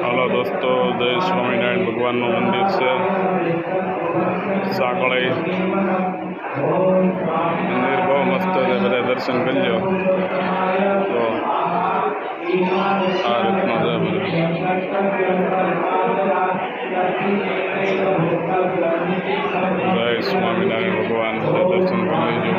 હાલો દોસ્તો જય સ્વામિનારાયણ ભગવાનનું મંદિર છે સાંકળાઈ મંદિર બહુ મસ્ત છે બધા દર્શન કરજો તો આ રીતનું છે બધું જય સ્વામિનારાયણ ભગવાન બધા દર્શન કરી લેજો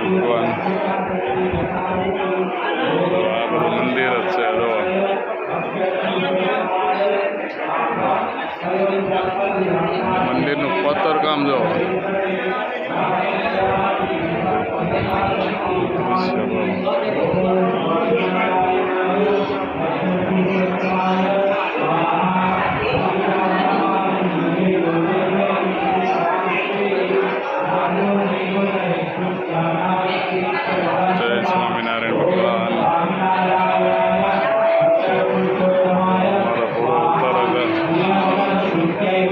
ભગવાન આ બધું મંદિર જ છે જો. મંદિરનું પથ્થર કામ જો દૃશ્ય